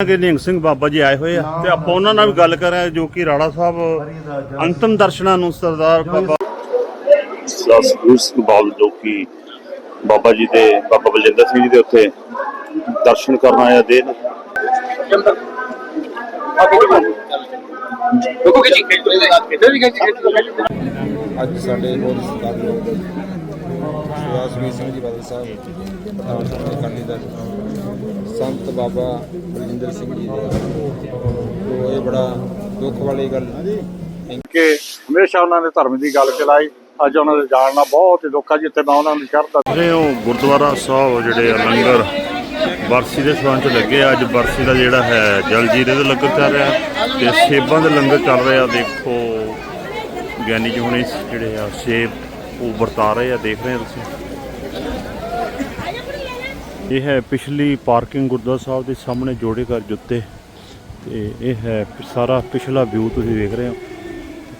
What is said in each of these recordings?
ਕਿ ਨਿਹੰਗ ਸਿੰਘ ਬਾਬਾ ਜੀ ਆਏ ਹੋਏ ਆ। ਤੇ ਆਪਾਂ ਉਹਨਾਂ ਨਾਲ ਵੀ ਗੱਲ ਕਰਾਂ ਜੋ ਕਿ ਰਾੜਾ ਸਾਹਿਬ ਅੰਤਮ ਦਰਸ਼ਨਾਂ ਨੂੰ ਸਰਦਾਰ ਬਾਬਾ ਸਤਿਗੁਰੂ ਸਿੰਘ ਬਾਲ ਜੋ ਕਿ ਬਾਬਾ ਜੀ ਦੇ ਬਾਬਾ ਬਲਜਿੰਦਰ ਸਿੰਘ ਜੀ ਦੇ ਉੱਥੇ ਦਰਸ਼ਨ ਕਰਨ ਆਇਆ ਦੇ ਅੱਜ ਸਾਡੇ ਬਹੁਤ ਸਤਿਕਾਰਯੋਗ ਸੁਆਸਵੀ ਸਿੰਘ ਜੀ ਬਾਦਲ ਸਾਹਿਬ ਪ੍ਰਧਾਨ ਅਕਾਲੀ ਦਲ ਸੰਤ ਬਾਬਾ ਬਲਜਿੰਦਰ ਸਿੰਘ ਜੀ ਦੇ। ਤੋਂ ਇਹ ਬੜਾ ਦੁੱਖ ਵਾਲੀ ਗੱਲ ਕਿ ਹਮੇਸ਼ਾ ਉਹਨਾਂ ਨੇ ਧਰਮ ਦੀ ਗੱਲ ਚਲਾਈ। ਅੱਜ ਉਹਨਾਂ ਦੇ ਜਾਣ ਨਾਲ ਬਹੁਤ ਹੀ ਦੁੱਖ ਆ ਜਿੱਥੇ ਮੈਂ ਉਹਨਾਂ ਨੂੰ ਚੜ੍ਹਦਾ ਜਿਹੜੇ ਉਹ ਗੁਰਦੁਆਰਾ ਸਾਹਿਬ ਜਿਹੜੇ ਆ ਲੰਗਰ ਬਰਸੀ ਦੇ ਸਬੰਧ ਚ ਲੱਗੇ ਆ। ਅੱਜ ਬਰਸੀ ਦਾ ਜਿਹੜਾ ਹੈ ਜਲਜੀਰੇ ਦਾ ਲੰਗਰ ਚੱਲ ਰਿਹਾ ਤੇ ਸੇਬਾਂ ਦੇ ਲੰਗਰ ਚੱਲ ਰਿਹਾ ਦੇਖੋ ਗਿਆਨੀ ਜੀ ਹੁਣੇ ਜਿਹੜੇ ਆ ਸੇਬ ਉਹ ਵਰਤਾ ਰਹੇ ਆ। ਦੇਖ ਰਹੇ ਆ ਤੁਸੀਂ? ਇਹ ਹੈ ਪਿਛਲੀ ਪਾਰਕਿੰਗ ਗੁਰਦੁਆਰਾ ਸਾਹਿਬ ਦੇ ਸਾਹਮਣੇ ਜੋੜੇ ਘਰ ਜੁੱਤੇ ਤੇ ਇਹ ਹੈ ਸਾਰਾ ਪਿਛਲਾ ਵਿਊ ਤੁਸੀਂ ਦੇਖ ਰਹੇ ਹੋ।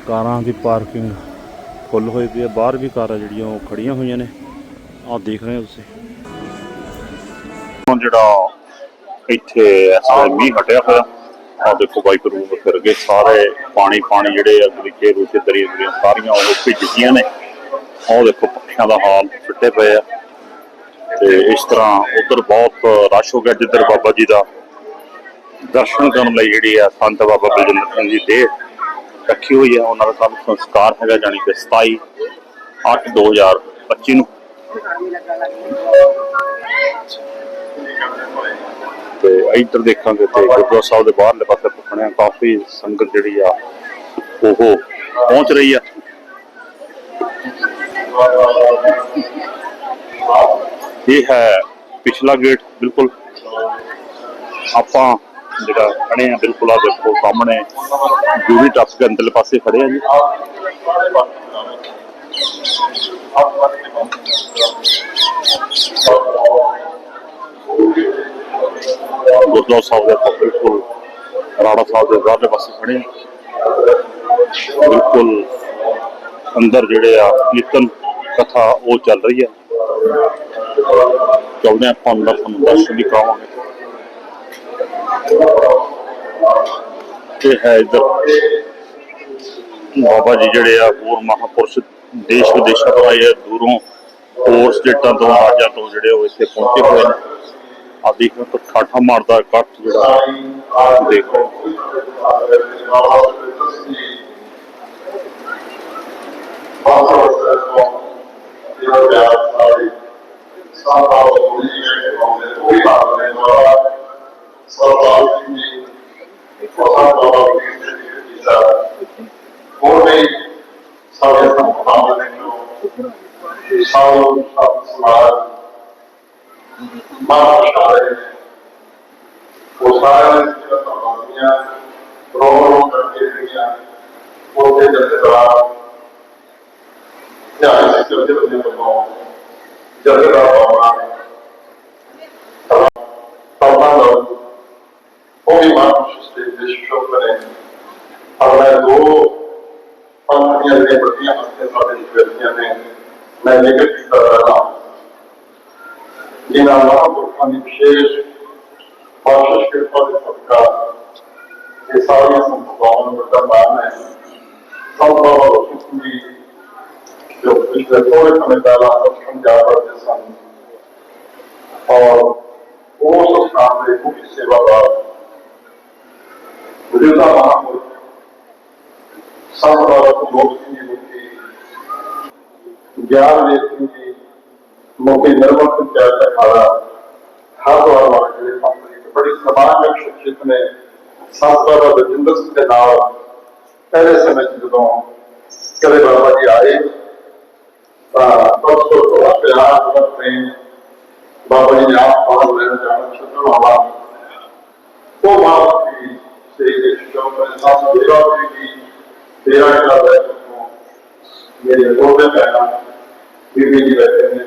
ਕਾਰਾਂ ਦੀ ਪਾਰਕਿੰਗ ਫੁੱਲ ਹੋਈ ਪਈ ਹੈ। ਬਾਹਰ ਵੀ ਕਾਰਾਂ ਜਿਹੜੀਆਂ ਉਹ ਖੜੀਆਂ ਹੋਈਆਂ ਨੇ। ਆਹ ਦੇਖ ਰਹੇ ਹੋ ਤੁਸੀਂ। ਹੁਣ ਜਿਹੜਾ ਇੱਥੇ ਇਸ ਵੇਲੇ ਮੀਂਹ ਹਟਿਆ ਹੋਇਆ ਆ ਦੇਖੋ ਬਾਈ ਰੂਪ ਫਿਰ ਗਏ ਸਾਰੇ ਪਾਣੀ ਪਾਣੀ ਜਿਹੜੇ ਆ ਗਲੀਚੇ ਰੂਚੇ ਦਰੀਆਂ ਦਰੀਆਂ ਸਾਰੀਆਂ ਉਹ ਭਿੱਜ ਗਈਆਂ ਨੇ। ਉਹ ਦੇਖੋ ਪੱਖੀਆਂ ਦਾ ਹਾਲ ਫਿੱਟੇ ਪਏ ਆ। ਤੇ ਇਸ ਤਰ੍ਹਾਂ ਉਧਰ ਬਹੁਤ ਰਸ਼ ਹੋ ਗਿਆ ਜਿੱਧਰ ਬਾਬਾ ਜੀ ਦਾ। ਦਰਸ਼ਨ ਕਰਨ ਲਈ ਜਿਹੜੀ ਆ ਸੰਤ ਬਾਬਾ ਬਲਜਿੰਦਰ ਸਿੰਘ ਜੀ ਦੇ ਰੱਖੀ ਹੋਈ ਆ। ਉਹਨਾਂ ਦਾ ਕੱਲ੍ਹ ਸੰਸਕਾਰ ਹੈਗਾ ਜਾਣੀ ਕਿ 27 8 2025 ਨੂੰ। ਤੇ ਇੱਧਰ ਦੇਖਾਂਗੇ ਤੇ ਗੁਰਦੁਆਰਾ ਸਾਹਿਬ ਦੇ ਬਾਹਰਲੇ ਪਾਸੇ ਪੁੱਛਣਿਆ ਕਾਫੀ ਸੰਗਤ ਜਿਹੜੀ ਆ ਉਹ ਪਹੁੰਚ ਰਹੀ ਆ। ਇਹ ਹੈ, ਪਿਛਲਾ ਗੇਟ ਬਿਲਕੁਲ। ਆਪਾਂ ਜਿਹੜਾ ਖੜੇ ਆ ਬਿਲਕੁਲ ਆ ਦੇਖੋ, ਸਾਹਮਣੇ ਜੂਰੀ ਟੱਪ ਕੇ ਅੰਦਰਲੇ ਪਾਸੇ ਖੜੇ ਆ ਜੀ। ਗੁਰਦੁਆਰਾ ਸਾਹਿਬ ਦੇ ਆਪਾਂ ਬਿਲਕੁਲ ਰਾਣਾ ਸਾਹਿਬ ਦੇ ਬਾਹਰਲੇ ਪਾਸੇ ਖੜੇ ਆ ਬਿਲਕੁਲ ਅੰਦਰ ਜਿਹੜੇ ਆ ਕੀਰਤਨ ਕਥਾ, ਉਹ ਚੱਲ ਰਹੀ ਹੈ। ਚੱਲਦੇ ਆਪਾਂ ਅੰਦਰ ਤੁਹਾਨੂੰ ਦਰਸ਼ਨ ਵੀ ਕਰਾਵਾਂਗੇ ਇਹ ਹੈ ਇੱਧਰ ਬਾਬਾ ਜੀ ਜਿਹੜੇ ਆ ਹੋਰ ਮਹਾਪੁਰਸ਼ ਦੇਸ਼ ਵਿਦੇਸ਼ਾਂ ਤੋਂ ਆਏ ਆ ਦੂਰੋਂ ਹੋਰ ਸਟੇਟਾਂ ਤੋਂ ਰਾਜਾਂ ਤੋਂ ਜਿਹੜੇ ਉਹ ਇੱਥੇ ਪਹੁੰਚੇ ਹੋਏ ਨੇ ਆ ਦੇਖੋ ਤਾਂ ਠਾਠਾ ਮਾਰਦਾ ਇਕੱਠ ਜਿਹੜਾ ਦੇਖੋ ਉਹ ਸਾਰਿਆਂ ਨੇ ਜਿਹੜਾ ਤੁਹਾਡੀਆਂ ਪ੍ਰੋਗਰਾਮ ਕਰਕੇ ਜਿਹੜੀਆਂ ਉਹਦੇ ਜਥੇਦਾਰ ਧਿਆਨ ਦੇ ਚਲਦੇ ਬੰਦੇ ਤੋਂ ਜਥੇਦਾਰ ਬਾਬਾ ਸਭਾ ਦਾ ਉਹ ਵੀ ਮਾਨਸ ਦੇ ਵਿਸ਼ਵ ਕਰੇ ਅਗਲਾ ਦੋ ਪੰਥੀਆਂ ਦੇ ਪ੍ਰਤੀਆਂ ਹਸਤੇ ਸਾਡੇ ਵਿਅਕਤੀਆਂ ਨੇ ਮੈਂ ਜ਼ਿਕਰ ਕੀਤਾ ਰਹਾ ਜਿਨ੍ਹਾਂ ਮਹਾਂਪੁਰਖਾਂ ਦੀ ਵਿਸ਼ੇਸ਼ ਬਖਸ਼ਿਸ਼ ਕਿਰਪਾ ਦੇ ਸਦਕਾ ਇਹ ਸਾਰੀਆਂ ਸੰਪਦਾਵਾਂ ਨੂੰ ਵੱਡਾ ਮਾਨ ਹੈ ਸਭ ਬਾਬਾ ਬਖਸ਼ਿਸ਼ ਜੀ ਜੋ ਪਿਛਲੇ ਥੋੜੇ ਸਮੇਂ ਪਹਿਲਾਂ ਅਸਮ ਜਾ ਰਹੇ ਸਨ। ਔਰ ਉਸ ਸਥਾਨ ਦੇ ਮੁੱਖ ਸੇਵਾਦਾਰ ਬੁਝਦਾ ਮਹਾਂਪੁਰਖ ਸੰਤ ਬਾਬਾ ਲੋਕ ਸਿੰਘ ਜੀ ਮੁਖੀ ਗਿਆਨ ਵੇਦ ਸਿੰਘ ਜੀ ਮੁਖੀ ਨਿਰਮਲ ਪੰਚਾਇਤ ਦਾ ਖਾੜਾ ਹਰ ਵਾਰ ਵਾਰ ਜਿਹੜੇ ਪੰਥ ਦੀ ਬੜੀ ਸਮਾਜਿਕ ਸ਼ਖਸੀਅਤ ਸੰਤ ਬਾਬਾ ਬਜਿੰਦਰ ਸਿੰਘ ਦੇ ਨਾਲ ਪਹਿਲੇ ਸਮੇਂ 'ਚ ਜਦੋਂ ਕਦੇ ਬਾਬਾ ਜੀ ਆਏ তত্ত্ব পেয়ারা বা প্রেম বা বলি আপ ফল জানার জন্য আমার ও মানবী সেই যে সম্পর্কে সাথে বিরোধী কি পেয়ারা করে ये बोलते पहला विभिन्न बैठे हैं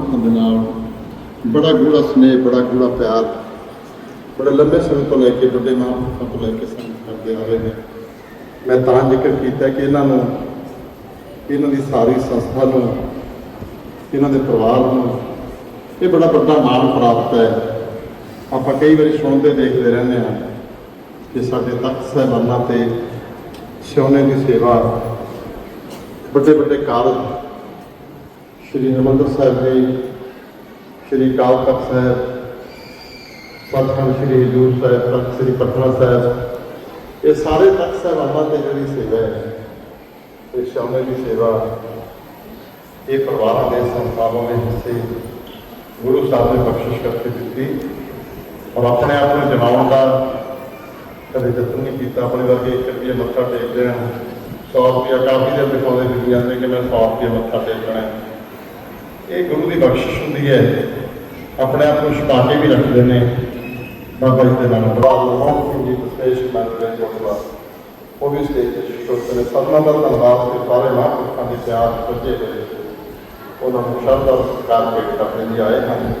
ਦੇ ਨਾਲ ਬੜਾ ਗੂੜਾ ਸਨੇਹ, ਬੜਾ ਗੂੜਾ ਪਿਆਰ, ਬੜੇ ਲੰਬੇ ਸਮੇਂ ਤੋਂ ਲੈ ਕੇ, ਵੱਡੇ ਮਹਾਂਪੁਰਖਾਂ ਤੋਂ ਲੈ ਕੇ ਸੰਗਤ ਕਰਦੇ ਆ ਰਹੇ ਨੇ। ਮੈਂ ਤਾਂ ਜ਼ਿਕਰ ਕੀਤਾ ਕਿ ਇਹਨਾਂ ਨੂੰ, ਇਹਨਾਂ ਦੀ ਸਾਰੀ ਸੰਸਥਾ ਨੂੰ, ਇਹਨਾਂ ਦੇ ਪਰਿਵਾਰ ਨੂੰ ਇਹ ਬੜਾ ਵੱਡਾ ਮਾਣ ਪ੍ਰਾਪਤ ਹੈ। ਆਪਾਂ ਕਈ ਵਾਰੀ ਸੁਣਦੇ ਦੇਖਦੇ ਰਹਿੰਦੇ ਹਾਂ ਕਿ ਸਾਡੇ ਤਖਤ ਸਾਹਿਬਾਨਾਂ ਤੇ ਸੋਨੇ ਦੀ ਸੇਵਾ ਵੱਡੇ ਵੱਡੇ ਕਾਰਜ, ਸ਼੍ਰੀ ਹਰਿਮੰਦਰ ਸਾਹਿਬ ਜੀ ਸ਼੍ਰੀ ਅਕਾਲ ਤਖਤ ਸਾਹਿਬ, ਸਤਿਗੁਰੂ ਸ਼੍ਰੀ ਹਜ਼ੂਰ ਸਾਹਿਬ, ਤਖਤ ਸ਼੍ਰੀ ਪਟਨਾ ਸਾਹਿਬ, ਇਹ ਸਾਰੇ ਤਖਤ ਸਾਹਿਬਾਨਾਂ ਤੇ ਜਿਹੜੀ ਸੇਵਾ ਹੈ, ਇਹ ਸ਼ਾਮੇ ਦੀ ਸੇਵਾ, ਇਹ ਪਰਿਵਾਰਾਂ ਦੇ ਸੰਸਥਾਵਾਂ ਦੇ ਹਿੱਸੇ ਗੁਰੂ ਸਾਹਿਬ ਨੇ ਬਖਸ਼ਿਸ਼ ਕਰਕੇ ਦਿੱਤੀ ਔਰ ਆਪਣੇ ਆਪ ਨੂੰ ਜਮਾਉਣ ਦਾ ਕਦੇ ਯਤਨ ਨਹੀਂ ਕੀਤਾ, ਆਪਣੇ ਵਰਗੇ ਇੱਕ ਰੁਪਈਆ ਮੱਥਾ ਟੇਕਦੇ ਹਨ 100 ਰੁਪਈਆ ਕਾਫੀ ਦੇ ਦਿਖਾਉਂਦੇ ਫਿਰੀ ਜਾਂਦੇ ਕਿ ਮੈਂ 100 ਰੁਪਈਆ ਮੱਥਾ ਟੇਕਣਾ ਇਹ ਗੁਰੂ ਦੀ ਬਖਸ਼ਿਸ਼ ਹੁੰਦੀ ਹੈ। ਆਪਣੇ ਆਪ ਨੂੰ ਛੁਪਾ ਕੇ ਵੀ ਰੱਖਦੇ ਨੇ। ਬਾਬਾ ਜੀ ਦੇ ਨਾਮ ਬਾਬਾ ਮੋਹਨ ਜੀ ਵਿਸ਼ੇਸ਼ ਮੰਨਦੇ ਨੇ ਗੁਰਦੁਆਰਾ ਉਹ ਵੀ ਸਟੇਜ ਤੇ ਸ਼ੁਕਰ ਨੇ ਸਭਨਾਂ ਦਾ ਧੰਨਵਾਦ ਤੇ ਸਾਰੇ ਮਹਾਂਪੁਰਖਾਂ ਦੇ ਪਿਆਰ ਸੱਜੇ ਹੋਏ ਉਹਨਾਂ ਨੂੰ ਸ਼ਰਧਾ ਸਤਿਕਾਰ ਭੇਟ ਕਰਨ ਲਈ ਆਏ ਹਨ।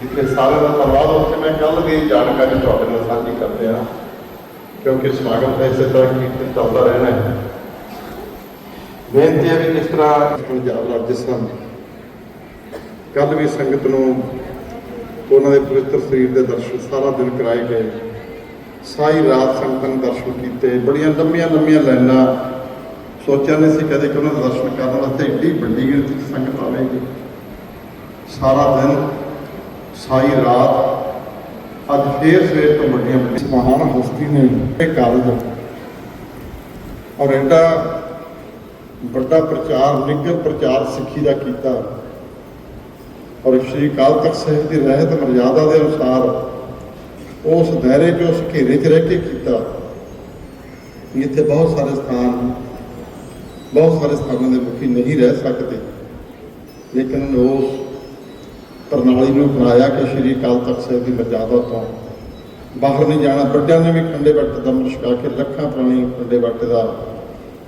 ਜਿੱਥੇ ਸਾਰੇ ਦਾ ਧੰਨਵਾਦ, ਉੱਥੇ ਮੈਂ ਕੱਲ ਦੀ ਜਾਣਕਾਰੀ ਤੁਹਾਡੇ ਨਾਲ ਸਾਂਝੀ ਕਰਦੇ ਹਾਂ। ਕਿਉਂਕਿ ਸਮਾਗਮ ਤਾਂ ਇਸੇ ਤਰ੍ਹਾਂ ਕੀਰਤਨ ਚੱਲਦਾ ਰਹਿਣਾ ਹੈ। ਬੇਨਤੀ ਹੈ ਵੀ ਕਿਸ ਤਰ੍ਹਾਂ ਪੰਜਾਬ ਰਾਜਸਥਾਨ ਕੱਲ ਵੀ ਸੰਗਤ ਨੂੰ ਉਹਨਾਂ ਦੇ ਪਵਿੱਤਰ ਸਰੀਰ ਦੇ ਦਰਸ਼ਨ ਸਾਰਾ ਦਿਨ ਕਰਾਏ ਗਏ। ਸਾਰੀ ਰਾਤ ਸੰਗਤਾਂ ਨੇ ਦਰਸ਼ਨ ਕੀਤੇ। ਬੜੀਆਂ ਲੰਮੀਆਂ ਲੰਮੀਆਂ ਲਾਈਨਾਂ ਸੋਚਿਆ ਨਹੀਂ ਸੀ ਕਦੇ ਕਿ ਉਹਨਾਂ ਦੇ ਦਰਸ਼ਨ ਕਰਨ ਵਾਸਤੇ ਏਡੀ ਵੱਡੀ ਗਿਣਤੀ 'ਚ ਸੰਗਤ ਆਵੇਗੀ। ਸਾਰਾ ਦਿਨ, ਸਾਰੀ ਰਾਤ ਅੱਜ ਫੇਰ ਸਵੇਰ ਤੋਂ ਵੱਡੀਆਂ ਵੱਡੀਆਂ ਮਹਾਨ ਹਸਤੀ ਨੇ ਇਹ ਕਾਲਜ ਔਰ ਐਡਾ ਵੱਡਾ ਪ੍ਰਚਾਰ ਨਿੱਘਰ ਪ੍ਰਚਾਰ ਸਿੱਖੀ ਦਾ ਕੀਤਾ। ਔਰ ਸ਼੍ਰੀ ਅਕਾਲ ਤਖਤ ਸਾਹਿਬ ਦੀ ਰਹਿਤ ਮਰਜ਼ਾਦਾ ਦੇ ਅਨੁਸਾਰ ਉਸ ਦਾਇਰੇ 'ਚ, ਉਸ ਘੇਰੇ 'ਚ ਰਹਿ ਕੇ ਕੀਤਾ। ਇੱਥੇ ਬਹੁਤ ਸਾਰੇ ਸਥਾਨ, ਬਹੁਤ ਸਾਰੇ ਸਥਾਨਾਂ ਦੇ ਮੁਖੀ ਨਹੀਂ ਰਹਿ ਸਕਦੇ। ਲੇਕਿਨ ਉਸ ਪ੍ਰਣਾਲੀ ਨੂੰ ਅਪਣਾਇਆ ਕਿ ਸ਼੍ਰੀ ਅਕਾਲ ਤਖਤ ਸਾਹਿਬ ਦੀ ਮਰਜ਼ਾਦਾ ਤੋਂ ਬਾਹਰ ਨਹੀਂ ਜਾਣਾ, ਵੱਡਿਆਂ ਨੇ ਵੀ ਖੰਡੇ ਵੱਟ ਦਾ ਅੰਮ੍ਰਿਤ ਛਕਾ ਕੇ, ਲੱਖਾਂ ਪ੍ਰਾਣੀ ਖੰਡੇ ਬੱਟ ਦਾ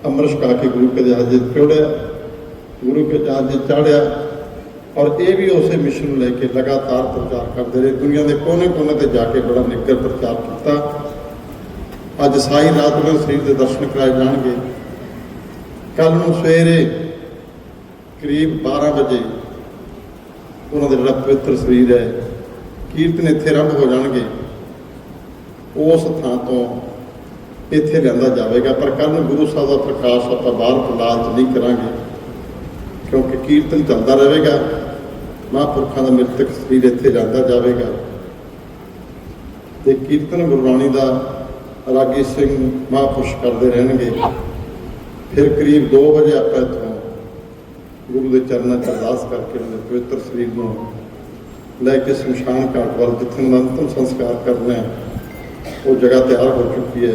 ਅੰਮ੍ਰਿਤ ਛਕਾ ਕੇ ਗੁਰੂ ਕੇ ਜਹਾਜ਼ੇ ਚੜਿਆ ਗੁਰੂ ਕੇ ਜਹਾਜ਼ੇ ਚਾੜਿਆ। ਔਰ ਇਹ ਵੀ ਉਸੇ ਮਿਸ਼ਨ ਨੂੰ ਲੈ ਕੇ ਲਗਾਤਾਰ ਪ੍ਰਚਾਰ ਕਰਦੇ ਰਹੇ। ਦੁਨੀਆ ਦੇ ਕੋਨੇ-ਕੋਨੇ ਤੇ ਜਾ ਕੇ ਬੜਾ ਨਿੱਘਰ ਪ੍ਰਚਾਰ ਕੀਤਾ। ਅੱਜ ਸਾਈ ਰਾਤ ਨੂੰ ਸਰੀਰ ਦੇ ਦਰਸ਼ਨ ਕਰਾਏ ਜਾਣਗੇ। ਕੱਲ ਨੂੰ ਸਵੇਰੇ ਕਰੀਬ 12 ਵਜੇ ਉਹਨਾਂ ਦਾ ਜਿਹੜਾ ਪਵਿੱਤਰ ਸਰੀਰ ਹੈ, ਕੀਰਤਨ ਇੱਥੇ ਆਰੰਭ ਹੋ ਜਾਣਗੇ। ਉਸ ਥਾਂ ਤੋਂ ਇੱਥੇ ਲਿਆਂਦਾ ਜਾਵੇਗਾ। ਪਰ ਕੱਲ ਨੂੰ ਗੁਰੂ ਸਾਹਿਬ ਦਾ ਪ੍ਰਕਾਸ਼ ਆਪਾਂ ਬਾਹਰ ਪੰਡਾਲ 'ਚ ਨਹੀਂ ਕਰਾਂਗੇ। ਕਿਉਂਕਿ ਕੀਰਤਨ ਚੱਲਦਾ ਰਹੇਗਾ, ਮਹਾਂਪੁਰਖਾਂ ਦਾ ਮ੍ਰਿਤਕ ਸਰੀਰ ਇੱਥੇ ਜਾਂਦਾ ਜਾਵੇਗਾ। ਤੇ ਕੀਰਤਨ ਗੁਰਬਾਣੀ ਦਾ ਰਾਗੀ ਸਿੰਘ ਮਹਾਂਪੁਰਸ਼ ਕਰਦੇ ਰਹਿਣਗੇ। ਫਿਰ ਕਰੀਬ 2 ਵਜੇ ਆਪਾਂ ਇੱਥੋਂ ਗੁਰੂ ਦੇ ਚਰਨਾਂ 'ਚ ਅਰਦਾਸ ਕਰਕੇ ਉਹਨਾਂ ਪਵਿੱਤਰ ਸਰੀਰ ਨੂੰ ਲੈ ਕੇ ਸ਼ਮਸ਼ਾਨ ਘਾਟ ਵੱਲ, ਜਿੱਥੇ ਉਹਨਾਂ ਅੰਤਮ ਸੰਸਕਾਰ ਕਰਨਾ ਹੈ, ਉਹ ਜਗ੍ਹਾ ਤਿਆਰ ਹੋ ਚੁੱਕੀ ਹੈ।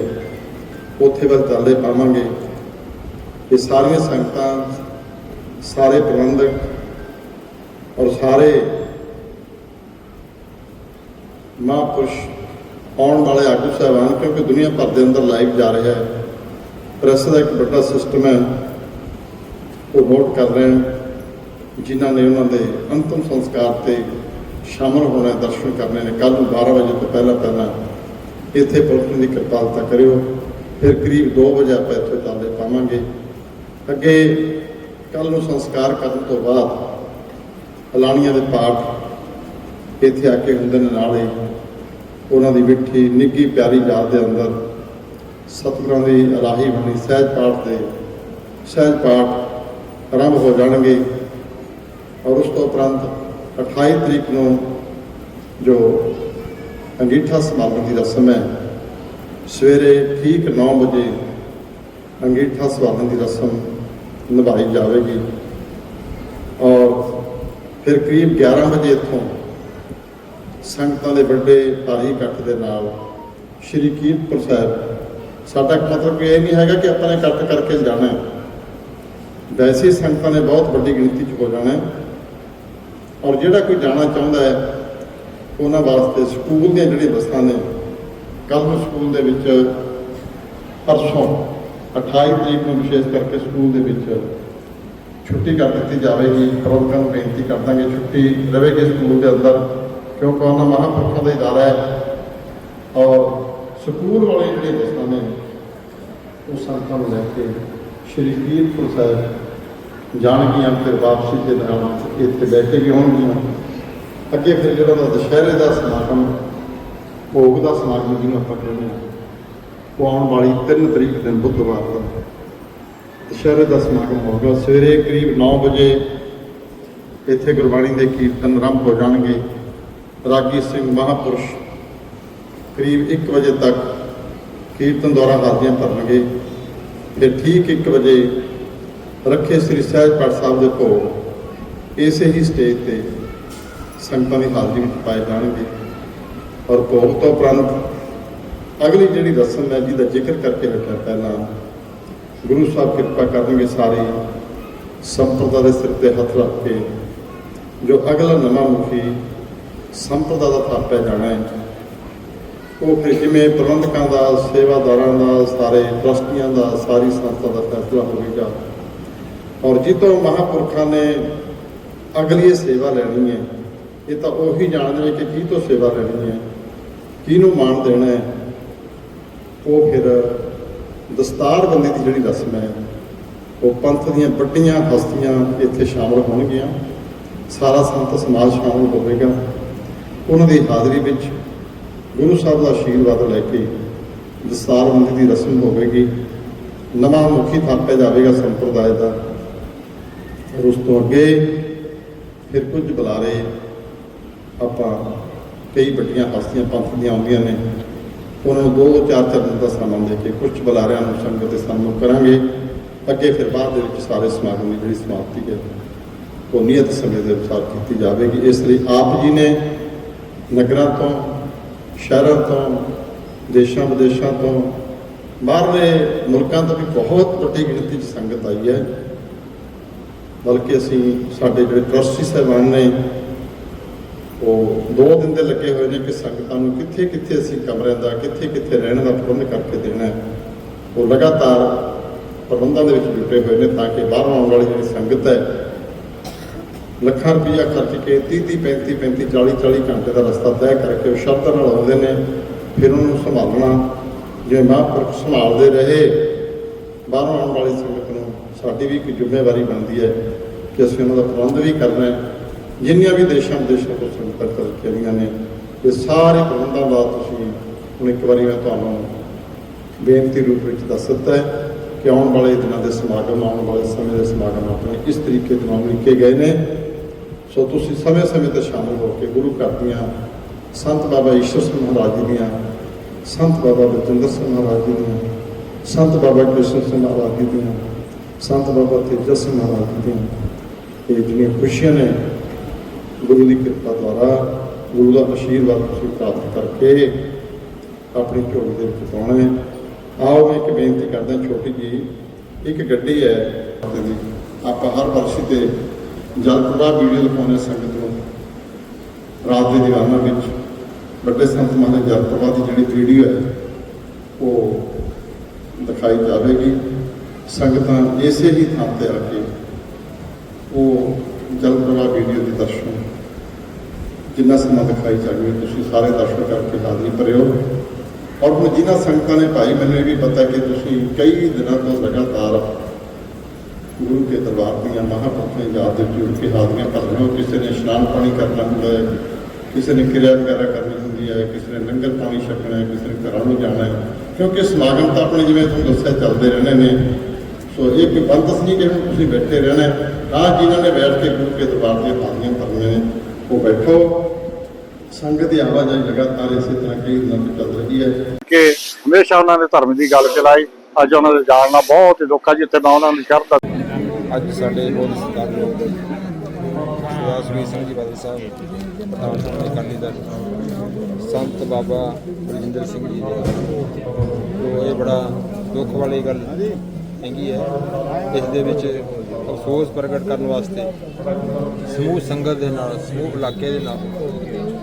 ਉੱਥੇ ਵੱਲ ਚਾਲੇ ਪਾਵਾਂਗੇ। ਇਹ ਸਾਰੀਆਂ ਸੰਗਤਾਂ ਸਾਰੇ ਪ੍ਰਬੰਧਕ ਔਰ ਸਾਰੇ ਮਹਾਂਪੁਰਸ਼ ਆਉਣ ਵਾਲੇ ਆਗੂ ਸਾਹਿਬਾਨ, ਕਿਉਂਕਿ ਦੁਨੀਆ ਭਰ ਦੇ ਅੰਦਰ ਲਾਈਵ ਜਾ ਰਿਹਾ ਹੈ ਪ੍ਰੈਸ ਦਾ ਇੱਕ ਵੱਡਾ ਸਿਸਟਮ ਹੈ, ਉਹ ਨੋਟ ਕਰ ਰਹੇ ਹਨ, ਜਿਨ੍ਹਾਂ ਨੇ ਉਹਨਾਂ ਦੇ ਅੰਤਮ ਸੰਸਕਾਰ ਤੇ ਸ਼ਾਮਲ ਹੋਣਾ ਦਰਸ਼ਨ ਕਰਨੇ ਨੇ। ਕੱਲ ਨੂੰ 12 ਵਜੇ ਤੋਂ ਪਹਿਲਾਂ ਪਹਿਲਾਂ ਇੱਥੇ ਪਹੁੰਚਣ ਦੀ ਕਿਰਪਾਲਤਾ ਕਰਿਓ, ਫਿਰ ਕਰੀਬ 2 ਵਜੇ ਆਪਾਂ ਇੱਥੇ ਚਾਲੇ ਪਾਵਾਂਗੇ। ਅੱਗੇ ਕੱਲ ਨੂੰ ਸੰਸਕਾਰ ਕਰਨ ਤੋਂ ਬਾਅਦ ਅਲਾਣੀਆਂ ਦੇ ਪਾਠ ਇੱਥੇ ਆ ਕੇ ਹੁੰਦੇ ਨੇ ਨਾਲੇ। ਉਹਨਾਂ ਦੀ ਮਿੱਠੀ ਨਿੱਗੀ ਪਿਆਰੀ ਯਾਦ ਦੇ ਅੰਦਰ ਸਤਿਗੁਰਾਂ ਦੀ ਅਲਾਹੀ ਬਣੀ ਸਹਿਜ ਪਾਠ ਦੇ ਸਹਿਜ ਪਾਠ ਆਰੰਭ ਹੋ ਜਾਣਗੇ ਔਰ ਉਸ ਤੋਂ ਉਪਰੰਤ 28 ਤਰੀਕ ਨੂੰ ਜੋ ਅੰਗੀਠਾ ਸਮਾਪਨ ਦੀ ਰਸਮ ਹੈ, ਸਵੇਰੇ ਠੀਕ 9 ਵਜੇ ਅੰਗੀਠਾ ਸਵਾਲਣ ਦੀ ਰਸਮ ਨਿਭਾਈ ਜਾਵੇਗੀ। ਔਰ ਫਿਰ ਕਰੀਬ 11 ਵਜੇ ਇੱਥੋਂ ਸੰਗਤਾਂ ਦੇ ਵੱਡੇ ਭਾਰੀ ਇਕੱਠ ਦੇ ਨਾਲ ਸ਼੍ਰੀ ਕੀਰਤਪੁਰ ਸਾਹਿਬ। ਸਾਡਾ ਮਤਲਬ ਇਹ ਨਹੀਂ ਹੈਗਾ ਕਿ ਆਪਾਂ ਨੇ ਇਕੱਠ ਕਰਕੇ ਜਾਣਾ ਵੈਸੇ ਸੰਗਤਾਂ ਨੇ ਬਹੁਤ ਵੱਡੀ ਗਿਣਤੀ 'ਚ ਹੋ ਜਾਣਾ ਔਰ ਜਿਹੜਾ ਕੋਈ ਜਾਣਾ ਚਾਹੁੰਦਾ ਹੈ, ਉਹਨਾਂ ਵਾਸਤੇ ਸਕੂਲ ਦੀਆਂ ਜਿਹੜੀਆਂ ਬੱਸਾਂ ਨੇ, ਕੱਲ੍ਹ ਨੂੰ ਸਕੂਲ ਦੇ ਵਿੱਚ ਪਰਸੋਂ 28 ਤਰੀਕ ਨੂੰ ਵਿਸ਼ੇਸ਼ ਕਰਕੇ ਸਕੂਲ ਦੇ ਵਿੱਚ ਛੁੱਟੀ ਕਰ ਦਿੱਤੀ ਜਾਵੇਗੀ। ਪ੍ਰਬੰਧਕਾਂ ਨੂੰ ਬੇਨਤੀ ਕਰ ਦਾਂਗੇ, ਛੁੱਟੀ ਰਹੇਗੀ ਸਕੂਲ ਦੇ ਅੰਦਰ, ਕਿਉਂਕਿ ਉਹਨਾਂ ਮਹਾਂਪੁਰਖਾਂ ਦਾ ਇਦਾਰਾ ਹੈ। ਔਰ ਸਕੂਲ ਵਾਲੇ ਜਿਹੜੇ ਬੱਸਾਂ ਨੇ, ਉਹ ਸੰਗਤਾਂ ਨੂੰ ਲੈ ਕੇ ਸ਼੍ਰੀ ਕੀਰਤਪੁਰ ਸਾਹਿਬ ਜਾਣਗੀਆਂ ਫਿਰ ਵਾਪਸੀ ਦੇ ਨਾਲ ਇੱਥੇ ਬੈਠ ਕੇ ਵੀ ਹੋਣਗੀਆਂ। ਅੱਗੇ ਫਿਰ ਜਿਹੜਾ ਦਾ ਦੁਸ਼ਹਿਰੇ ਦਾ ਸਮਾਗਮ, ਭੋਗ ਦਾ ਸਮਾਗਮ ਜਿਹਨੂੰ ਆਪਾਂ ਕਹਿੰਦੇ ਹਾਂ ਉਹ ਆਉਣ ਵਾਲੀ 3 ਤਰੀਕ ਦਿਨ ਬੁੱਧਵਾਰ ਦਾ। ਦੁਸ਼ਹਿਰੇ ਦਾ ਸਮਾਗਮ ਹੋਗਾ ਸਵੇਰੇ ਕਰੀਬ 9 ਵਜੇ ਇੱਥੇ ਗੁਰਬਾਣੀ ਦੇ ਕੀਰਤਨ ਆਰੰਭ ਹੋ ਜਾਣਗੇ। ਰਾਗੀ ਸਿੰਘ ਮਹਾਪੁਰਸ਼ ਕਰੀਬ 1 ਵਜੇ ਤੱਕ ਕੀਰਤਨ ਦੁਆਰਾ ਹਾਜ਼ਰੀਆਂ ਭਰਨਗੇ। ਫਿਰ ਠੀਕ 1 ਵਜੇ ਰੱਖੇ ਸ੍ਰੀ ਸਹਿਜ ਪਾਠ ਸਾਹਿਬ ਦੇ ਭੋਗ ਇਸੇ ਹੀ ਸਟੇਜ ਤੇ ਸੰਗਤਾਂ ਦੀ ਹਾਜ਼ਰੀ ਵਿੱਚ ਪਾਏ ਜਾਣਗੇ। ਔਰ ਭੋਗ ਤੋਂ ਉਪਰੰਤ ਅਗਲੀ ਜਿਹੜੀ ਰਸਮ ਹੈ, ਜਿਹਦਾ ਜ਼ਿਕਰ ਕਰਕੇ ਹਟਿਆ ਪਹਿਲਾਂ, ਗੁਰੂ ਸਾਹਿਬ ਕਿਰਪਾ ਕਰਨਗੇ ਸਾਰੇ ਸੰਪਰਦਾ ਦੇ ਸਿਰ ਤੇ ਹੱਥ ਰੱਖ ਕੇ, ਜੋ ਅਗਲਾ ਨਵਾਂ ਮੁਖੀ ਸੰਪਰਦਾ ਦਾ ਥਾਪਿਆ ਜਾਣਾ ਹੈ। ਉਹ ਫਿਰ ਜਿਵੇਂ ਪ੍ਰਬੰਧਕਾਂ ਦਾ, ਸੇਵਾਦਾਰਾਂ ਦਾ, ਸਾਰੇ ਟਰਸਟੀਆਂ ਦਾ, ਸਾਰੀ ਸੰਸਥਾ ਦਾ ਫੈਸਲਾ ਹੋਵੇਗਾ। ਔਰ ਜਿੱਤੋਂ ਮਹਾਪੁਰਖਾਂ ਨੇ ਅਗਲੀ ਇਹ ਸੇਵਾ ਲੈਣੀ ਹੈ, ਇਹ ਤਾਂ ਉਹੀ ਜਾਣਦੇ ਨੇ ਕਿ ਕੀ ਤੋਂ ਸੇਵਾ ਲੈਣੀ ਹੈ, ਕਿਹਨੂੰ ਮਾਣ ਦੇਣਾ ਹੈ। ਉਹ ਫਿਰ ਦਸਤਾਰਬੰਦੀ ਦੀ ਜਿਹੜੀ ਰਸਮ ਹੈ, ਉਹ ਪੰਥ ਦੀਆਂ ਵੱਡੀਆਂ ਹਸਤੀਆਂ ਇੱਥੇ ਸ਼ਾਮਲ ਹੋਣਗੀਆਂ। ਸਾਰਾ ਸੰਤ ਸਮਾਜ ਸ਼ਾਮਲ ਹੋਵੇਗਾ। ਉਹਨਾਂ ਦੀ ਹਾਜ਼ਰੀ ਵਿੱਚ ਗੁਰੂ ਸਾਹਿਬ ਦਾ ਆਸ਼ੀਰਵਾਦ ਲੈ ਕੇ ਦਸਤਾਰਬੰਦੀ ਦੀ ਰਸਮ ਹੋਵੇਗੀ। ਨਵਾਂ ਮੁਖੀ ਥਾਪਿਆ ਜਾਵੇਗਾ ਸੰਪਰਦਾਇ ਦਾ। ਔਰ ਉਸ ਤੋਂ ਅੱਗੇ ਫਿਰ ਕੁਝ ਬੁਲਾਰੇ ਆਪਾਂ ਕਈ ਵੱਡੀਆਂ ਹਸਤੀਆਂ ਪੰਥ ਦੀਆਂ ਆਉਂਦੀਆਂ ਨੇ। ਉਹਨਾਂ ਨੂੰ ਦੋ ਚਾਰ ਚਰਨ ਦਾ ਸਨਮਾਨ ਦੇ ਕੇ ਕੁਝ ਬੁਲਾਰਿਆਂ ਨੂੰ ਸੰਗਤ ਦੇ ਸਾਹਮਣੇ ਕਰਾਂਗੇ। ਅੱਗੇ ਫਿਰ ਬਾਅਦ ਦੇ ਵਿੱਚ ਸਾਰੇ ਸਮਾਗਮ ਦੀ ਜਿਹੜੀ ਸਮਾਪਤੀ ਹੈ, ਉਹ ਨਿਯਤ ਸਮੇਂ ਦੇ ਅਨੁਸਾਰ ਕੀਤੀ ਜਾਵੇਗੀ। ਇਸ ਲਈ ਆਪ ਜੀ ਨੇ ਨਗਰਾਂ ਤੋਂ, ਸ਼ਹਿਰਾਂ ਤੋਂ, ਦੇਸ਼ਾਂ ਵਿਦੇਸ਼ਾਂ ਤੋਂ, ਬਾਹਰਲੇ ਮੁਲਕਾਂ ਤੋਂ ਵੀ ਬਹੁਤ ਵੱਡੀ ਗਿਣਤੀ 'ਚ ਸੰਗਤ ਆਈ ਹੈ। ਬਲਕਿ ਅਸੀਂ ਸਾਡੇ ਜਿਹੜੇ ਟਰਸਟੀ ਸਾਹਿਬਾਨ ਨੇ ਉਹ ਦੋ ਦਿਨ ਦੇ ਲੱਗੇ ਹੋਏ ਨੇ ਕਿ ਸੰਗਤਾਂ ਨੂੰ ਕਿੱਥੇ ਕਿੱਥੇ ਅਸੀਂ ਕਮਰਿਆਂ ਦਾ ਕਿੱਥੇ ਕਿੱਥੇ ਰਹਿਣ ਦਾ ਪ੍ਰਬੰਧ ਕਰਕੇ ਦੇਣਾ ਉਹ ਲਗਾਤਾਰ ਪ੍ਰਬੰਧਾਂ ਦੇ ਵਿੱਚ ਜੁਟੇ ਹੋਏ ਨੇ ਤਾਂ ਕਿ ਬਾਹਰੋਂ ਆਉਣ ਵਾਲੀ ਜਿਹੜੀ ਸੰਗਤ ਹੈ, ਲੱਖਾਂ ਰੁਪਈਆ ਖਰਚ ਕੇ 30 30 35 35 40 40 ਘੰਟੇ ਦਾ ਰਸਤਾ ਤੈਅ ਕਰਕੇ ਉਹ ਸ਼ਰਧਾ ਨਾਲ ਆਉਂਦੇ ਨੇ, ਫਿਰ ਉਹਨਾਂ ਨੂੰ ਸੰਭਾਲਣਾ, ਜਿਵੇਂ ਮਹਾਂਪੁਰਖ ਸੰਭਾਲਦੇ ਰਹੇ। ਬਾਹਰੋਂ ਆਉਣ ਵਾਲੀ ਸੰਗਤ ਨੂੰ ਸਾਡੀ ਵੀ ਇੱਕ ਜ਼ਿੰਮੇਵਾਰੀ ਬਣਦੀ ਹੈ ਕਿ ਅਸੀਂ ਉਹਨਾਂ ਦਾ ਪ੍ਰਬੰਧ ਵੀ ਕਰਨਾ ਹੈ। ਜਿੰਨੀਆਂ ਵੀ ਦੇਸ਼ਾਂ ਵਿਦੇਸ਼ਾਂ ਤੋਂ ਸੰਗਤਾਂ ਕਰਕੇ ਰਹੀਆਂ ਨੇ, ਇਹ ਸਾਰੇ ਪ੍ਰਬੰਧਾਂ ਦਾ ਤੁਸੀਂ ਹੁਣ ਇੱਕ ਵਾਰੀ ਮੈਂ ਤੁਹਾਨੂੰ ਬੇਨਤੀ ਰੂਪ ਵਿੱਚ ਦੱਸ ਦਿੱਤਾ ਹੈ ਕਿ ਆਉਣ ਵਾਲੇ ਦਿਨਾਂ ਦੇ ਸਮਾਗਮ, ਆਉਣ ਵਾਲੇ ਸਮੇਂ ਦੇ ਸਮਾਗਮ ਆਪਣੇ ਇਸ ਤਰੀਕੇ ਦੇ ਨਾਲ ਲਿਖੇ ਗਏ ਨੇ। ਸੋ ਤੁਸੀਂ ਸਮੇਂ-ਸਮੇਂ ਤੇ ਸ਼ਾਮਲ ਹੋ ਕੇ ਗੁਰੂ ਘਰ ਦੀਆਂ ਸੰਤ ਬਾਬਾ ਈਸ਼ਵਰ ਸਿੰਘ ਮਹਾਰਾਜ ਜੀ ਦੀਆਂ, ਸੰਤ ਬਾਬਾ ਬਚਿੰਦਰ ਸਿੰਘ ਮਹਾਰਾਜ ਜੀ ਦੀਆਂ, ਸੰਤ ਬਾਬਾ ਕ੍ਰਿਸ਼ਨ ਸਿੰਘ ਮਹਾਰਾਜ ਜੀ ਦੀਆਂ, ਸੰਤ ਬਾਬਾ ਤੇਜਾ ਸਿੰਘ ਮਹਾਰਾਜ ਜੀ ਦੀਆਂ, ਇਹ ਜਿਹੜੀਆਂ ਖੁਸ਼ੀਆਂ ਨੇ ਗੁਰੂ ਦੀ ਕਿਰਪਾ ਦੁਆਰਾ ਗੁਰੂ ਦਾ ਆਸ਼ੀਰਵਾਦ ਤੁਸੀਂ ਪ੍ਰਾਪਤ ਕਰਕੇ ਆਪਣੀ ਝੋਲੀ ਦੇ ਵਿੱਚ ਪਾਉਣਾ ਹੈ। ਆਓ ਮੈਂ ਇੱਕ ਬੇਨਤੀ ਕਰਦਾ, ਛੋਟੀ ਜੀ, ਇੱਕ ਗੱਡੀ ਹੈ ਆਪਾਂ ਹਰ ਵਰਸ਼ੀ ਤੇ ਜਲ ਪ੍ਰਵਾਹ ਵੀਡੀਓ ਦਿਖਾਉਂਦੇ ਸੰਗਤ ਨੂੰ। ਰਾਤ ਦੇ ਦੀਵਾਨਾਂ ਵਿੱਚ ਵੱਡੇ ਸੰਤ ਮਹਾਰਾਜ ਜਲ ਪ੍ਰਵਾਹ ਦੀ ਜਿਹੜੀ ਵੀਡੀਓ ਹੈ, ਉਹ ਦਿਖਾਈ ਜਾਵੇਗੀ। ਸੰਗਤਾਂ ਇਸੇ ਹੀ ਥਾਂ ਤੇ ਆ ਕੇ ਉਹ ਜਲ ਪ੍ਰਵਾਹ ਵੀਡੀਓ ਦੇ ਦਰਸ਼ਨ ਜਿੰਨਾ ਸਮਾਂ ਦਿਖਾਈ ਜਾਵੇ, ਤੁਸੀਂ ਸਾਰੇ ਦਰਸ਼ਨ ਕਰਕੇ ਹਾਜ਼ਰੀ ਭਰਿਓ। ਔਰ ਹੁਣ ਜਿਨ੍ਹਾਂ ਸੰਗਤਾਂ ਨੇ ਭਾਈ ਮੈਨੂੰ ਇਹ ਵੀ ਪਤਾ ਕਿ ਤੁਸੀਂ ਕਈ ਦਿਨਾਂ ਤੋਂ ਲਗਾਤਾਰ ਗੁਰੂ ਕੇ ਦਰਬਾਰ ਦੀਆਂ ਮਹਾਂਪੁਰਖਾਂ ਦੀ ਯਾਦ ਦੇ ਵਿੱਚ ਜੁੜ ਕੇ ਹਾਜ਼ਰੀਆਂ ਭਰ ਰਹੇ ਹੋ। ਕਿਸੇ ਨੇ ਇਸ਼ਨਾਨ ਪਾਣੀ ਕਰਨਾ ਹੁੰਦਾ ਹੈ, ਕਿਸੇ ਨੇ ਕਿਰਿਆ ਵਗੈਰਾ ਕਰਨੀ ਹੁੰਦੀ ਹੈ, ਕਿਸੇ ਨੇ ਲੰਗਰ ਪਾਣੀ ਛਕਣਾ ਹੈ, ਕਿਸੇ ਨੇ ਘਰਾਂ ਨੂੰ ਜਾਣਾ ਹੈ। ਕਿਉਂਕਿ ਸਮਾਗਮ ਤਾਂ ਆਪਣੇ ਜਿਵੇਂ ਤੁਹਾਨੂੰ ਦੱਸਿਆ ਚੱਲਦੇ ਰਹਿਣੇ ਨੇ। ਸੋ ਇਹ ਕੋਈ ਬੰਦਸ ਨਹੀਂ ਕਿ ਹੁਣ ਤੁਸੀਂ ਬੈਠੇ ਰਹਿਣਾ ਤਾਂ ਜਿਨ੍ਹਾਂ ਨੇ ਬੈਠ ਕੇ ਗੁਰੂ ਕੇ ਦਰਬਾਰ ਦੀਆਂ ਹਾਜ਼ਰੀਆਂ ਭਰਨੀਆਂ ਨੇ, ਉਹ ਬੈਠੋ। ਸੰਗਤ ਦੀ ਆਵਾਜਾਈ ਲਗਾਤਾਰ ਇਸੇ ਤਰ੍ਹਾਂ ਕਈ ਦਿਨਾਂ ਤੋਂ ਚੱਲ ਰਹੀ ਹੈ। ਕਿ ਹਮੇਸ਼ਾ ਉਹਨਾਂ ਨੇ ਧਰਮ ਦੀ ਗੱਲ ਚਲਾਈ ਅੱਜ ਉਹਨਾਂ ਦੇ ਜਾਣ ਨਾਲ ਬਹੁਤ ਹੀ ਦੁੱਖ ਆ ਜਿੱਥੇ ਮੈਂ ਉਹਨਾਂ ਦੀ ਸ਼ਰਧਾ ਅੱਜ ਸਾਡੇ ਬਹੁਤ ਸਤਿਕਾਰਯੋਗ ਸਰਦਾਰ ਸੁਖਬੀਰ ਸਿੰਘ ਜੀ ਬਾਦਲ ਸਾਹਿਬ ਪ੍ਰਧਾਨ ਸ਼੍ਰੋਮਣੀ ਅਕਾਲੀ ਦਲ। ਸੰਤ ਬਾਬਾ ਬਲਜਿੰਦਰ ਸਿੰਘ ਜੀ ਦੇ ਤੋਂ ਇਹ ਬੜਾ ਦੁੱਖ ਵਾਲੀ ਗੱਲ ਹੈਗੀ ਹੈ। ਇਸ ਦੇ ਵਿੱਚ ਅਫਸੋਸ ਪ੍ਰਗਟ ਕਰਨ ਵਾਸਤੇ ਸਮੂਹ ਸੰਗਤ ਦੇ ਨਾਲ, ਸਮੂਹ ਇਲਾਕੇ ਦੇ ਨਾਲ,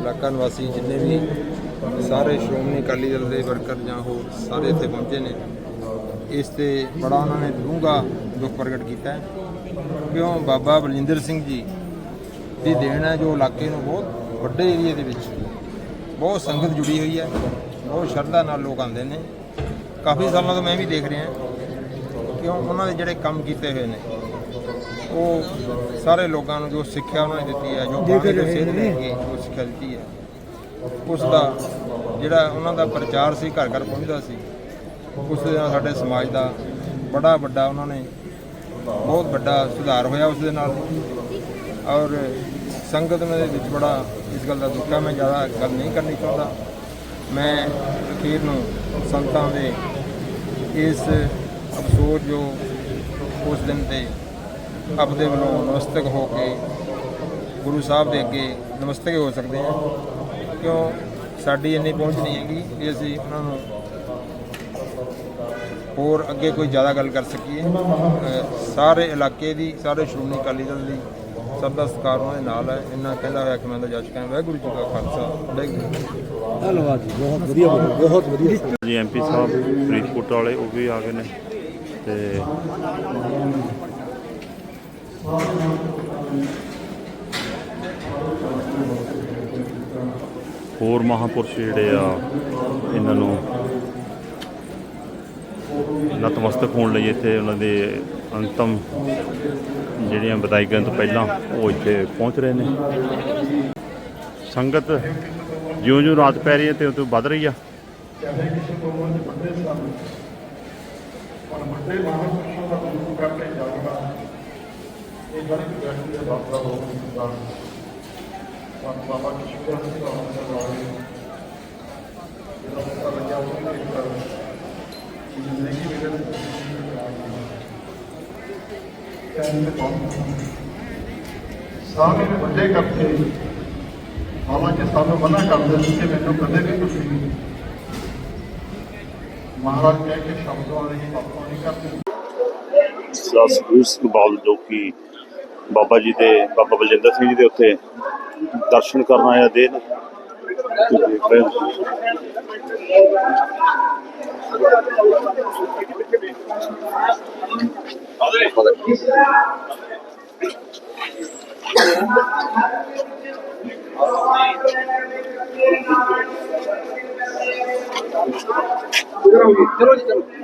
ਇਲਾਕਾ ਨਿਵਾਸੀ ਜਿੰਨੇ ਵੀ ਸਾਰੇ ਸ਼੍ਰੋਮਣੀ ਅਕਾਲੀ ਦਲ ਦੇ ਵਰਕਰ ਜਾਂ ਹੋਰ ਸਾਰੇ ਇੱਥੇ ਪਹੁੰਚੇ ਨੇ, ਇਸ ਤੇ ਬੜਾ ਉਹਨਾਂ ਨੇ ਡੂੰਘਾ ਦੁੱਖ ਪ੍ਰਗਟ ਕੀਤਾ ਕਿਉਂ? ਬਾਬਾ ਬਲਜਿੰਦਰ ਸਿੰਘ ਜੀ ਦੀ ਦੇਣ ਹੈ ਜੋ ਇਲਾਕੇ ਨੂੰ ਬਹੁਤ ਵੱਡੇ ਏਰੀਆ ਦੇ ਵਿੱਚ ਬਹੁਤ ਸੰਗਤ ਜੁੜੀ ਹੋਈ ਹੈ, ਬਹੁਤ ਸ਼ਰਧਾ ਨਾਲ ਲੋਕ ਆਉਂਦੇ ਨੇ। ਕਾਫੀ ਸਾਲਾਂ ਤੋਂ ਮੈਂ ਵੀ ਦੇਖ ਰਿਹਾ ਕਿਉਂ? ਉਹਨਾਂ ਦੇ ਜਿਹੜੇ ਕੰਮ ਕੀਤੇ ਹੋਏ ਨੇ ਉਹ ਸਾਰੇ ਲੋਕਾਂ ਨੂੰ ਜੋ ਸਿੱਖਿਆ ਉਹਨਾਂ ਨੇ ਦਿੱਤੀ ਹੈ ਜੋ ਬਾਣੀ ਜੋ ਸੇਧ ਨੇ। ਉਹ ਸਿੱਖਿਆ ਦਿੱਤੀ ਹੈ। ਉਸ ਦਾ ਜਿਹੜਾ ਉਹਨਾਂ ਦਾ ਪ੍ਰਚਾਰ ਸੀ ਘਰ ਘਰ ਪਹੁੰਚਦਾ ਸੀ ਉਸ ਦੇ ਨਾਲ ਸਾਡੇ ਸਮਾਜ ਦਾ ਬੜਾ ਵੱਡਾ ਉਹਨਾਂ ਨੇ ਬਹੁਤ ਵੱਡਾ ਸੁਧਾਰ ਹੋਇਆ ਉਸ ਦੇ ਨਾਲ। ਔਰ ਸੰਗਤ ਦੇ ਵਿੱਚ ਬੜਾ ਇਸ ਗੱਲ ਦਾ ਦੁੱਖ ਹੈ ਮੈਂ ਜ਼ਿਆਦਾ ਗੱਲ ਨਹੀਂ ਕਰਨੀ ਚਾਹੁੰਦਾ। ਮੈਂ ਅਖੀਰ ਨੂੰ ਸੰਤਾਂ ਦੇ ਇਸ ਅਫਸੋਸ ਜੋ ਉਸ ਦਿਨ ਤੇ ਆਪਦੇ ਵੱਲੋਂ ਨਮਸਤਕ ਹੋ ਕੇ ਗੁਰੂ ਸਾਹਿਬ ਦੇ ਅੱਗੇ ਨਮਸਤਕ ਹੋ ਸਕਦੇ ਹਾਂ। ਕਿਉਂ? ਸਾਡੀ ਇੰਨੀ ਪਹੁੰਚ ਨਹੀਂ ਹੈਗੀ ਕਿ ਅਸੀਂ ਉਹਨਾਂ ਨੂੰ ਹੋਰ ਅੱਗੇ ਕੋਈ ਜ਼ਿਆਦਾ ਗੱਲ ਕਰ ਸਕੀਏ। ਸਾਰੇ ਇਲਾਕੇ ਦੀ ਸਾਰੇ ਸ਼੍ਰੋਮਣੀ ਅਕਾਲੀ ਦਲ ਦੀ ਸਭ ਦਾ ਸਤਿਕਾਰ ਉਹਨਾਂ ਦੇ ਨਾਲ ਹੈ। ਇੰਨਾ ਕਹਿੰਦਾ ਹੋਇਆ ਕਿ ਮੈਂ ਤਾਂ ਜੱਜ ਕਾਂ ਵਾਹਿਗੁਰੂ ਜੀ ਕਾ ਖਾਲਸਾ ਵਾਹਿਗੁਰੂ ਜੀ ਕੀ ਫਤਿਹ। ਜੀ ਐਮਪੀ ਸਾਹਿਬ ਫਰੀਦਕੋਟ ਵਾਲੇ ਉਹ ਵੀ ਆ ਗਏ ਨੇ ਤੇ ਹੋਰ ਮਹਾਪੁਰਸ਼ ਜਿਹੜੇ ਆ, ਇਹਨਾਂ ਨੂੰ ਨਤਮਸਤਕ ਹੋਣ ਲਈ ਇੱਥੇ ਉਹਨਾਂ ਦੇ ਅੰਤਮ ਜਿਹੜੀਆਂ ਵਿਦਾਇਗਾਂ ਤੋਂ ਪਹਿਲਾਂ ਉਹ ਇੱਥੇ ਪਹੁੰਚ ਰਹੇ ਨੇ। ਸੰਗਤ ਜਿਉਂ-ਜਿਉਂ ਰਾਤ ਪੈ ਰਹੀ ਹੈ ਤੇ ਉਹ ਵੱਧ ਰਹੀ ਆ। ਸਾਰੇ ਵੱਡੇ ਕਰਕੇ ਹਾਲਾਂਕਿ ਸਾਨੂੰ ਮਨਾ ਕਰਦੇ ਸੀ ਕਿ ਮੈਨੂੰ ਕਦੇ ਵੀ ਤੁਸੀਂ ਮਹਾਰਾਜ ਕਹਿ ਕੇ ਸ਼ਬਦਾਂ ਵਾਲੀ ਬਾਤਾਂ ਨਹੀਂ ਕਰਦੇ ਸਤਿਗੁਰੂ ਸਿੰਘ ਬਾਲ ਜੋ ਕਿ ਬਾਬਾ ਜੀ ਦੇ ਬਾਬਾ ਬਲਜਿੰਦਰ ਸਿੰਘ ਜੀ ਦੇ ਉੱਤੇ ਦਰਸ਼ਨ ਕਰਨ ਆਇਆ ਦੇ ਦੇਖ ਰਹੇ ਚਲੋ ਜੀ ਚਲੋ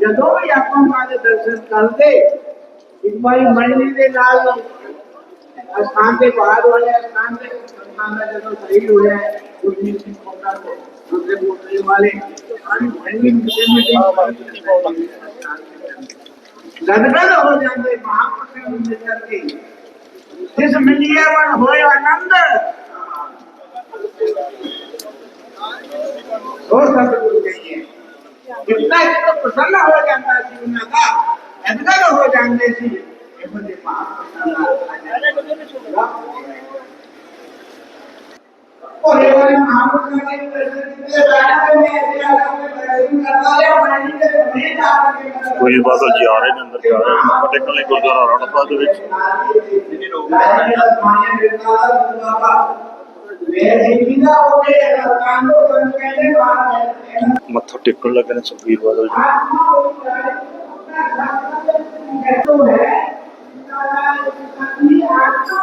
ਜਦੋਂ ਵੀ ਆਪਾਂ ਉਹਨਾਂ ਦੇ ਦਰਸ਼ਨ ਕਰਦੇ ਇੱਕ ਵਾਰੀ ਮੰਡਲੀ ਦੇ ਨਾਲ ਅਸਥਾਨ ਦੇ ਬਾਹਰ ਵਾਲੇ ਅਸਥਾਨ ਦੇ ਅਸਥਾਨ ਦਾ ਜਦੋਂ ਸਹੀ ਹੋਇਆ ਉਸ ਦੀ ਕੋਟਾ ਤੋਂ ਦੂਸਰੇ ਮੋਟਰੇ ਵਾਲੇ। ਆਣੀ ਮੰਡਲੀ ਮਿਲੇ ਮਿਲੇ ਗਦਗਦ ਹੋ ਜਾਂਦੇ ਮਹਾਪੁਰਸ਼ਾਂ ਨੂੰ ਮਿਲ ਕਰਕੇ। ਜਿਸ ਮਿਲਿਆ ਵਨ ਹੋਇਆ ਆਨੰਦ। ਉਹ ਸਤਿਗੁਰੂ ਕਹੀਏ ਕਿੰਨਾ ਇੱਕ ਪ੍ਰਸੰਨ ਹੋ ਜਾਂਦਾ ਸੀ ਉਹਨਾਂ ਦਾ ਅਦਗਰ ਹੋ ਜਾਂਦੇ ਸੀ। ਇਹੋ ਜਿਹੇ ਉਹ ਇਹ ਵਾਲੇ ਮਹਾਪੁਰਸ਼ਾਂ ਦੇ ਦਰਸ਼ਨ ਕੀਤੇ ਬੈਠੇ ਨੇ ਇੱਥੇ ਆ ਕੇ ਦਰਸ਼ਨ ਕਰਦਾ ਰਿਹਾ ਪਾਣੀ ਦੇ ਸਮੇਂ ਜਾ ਕੇ ਕੋਈ ਬਾਦਲ ਜੀ ਆ ਰਹੇ ਨੇ ਅੰਦਰ ਜਾ ਰਹੇ ਨੇ ਮੱਥਾ ਟੇਕਣ ਲਈ ਗੁਰਦੁਆਰਾ ਰੌਣਪਾ ਦੇ ਵਿੱਚ ਮੈਂ ਮੱਥਾ ਟੇਕਣ ਲੱਗੇ ਨੇ ਸੁਖਬੀਰ ਬਾਦਲ ਜੀ तो है अपनी आत्मा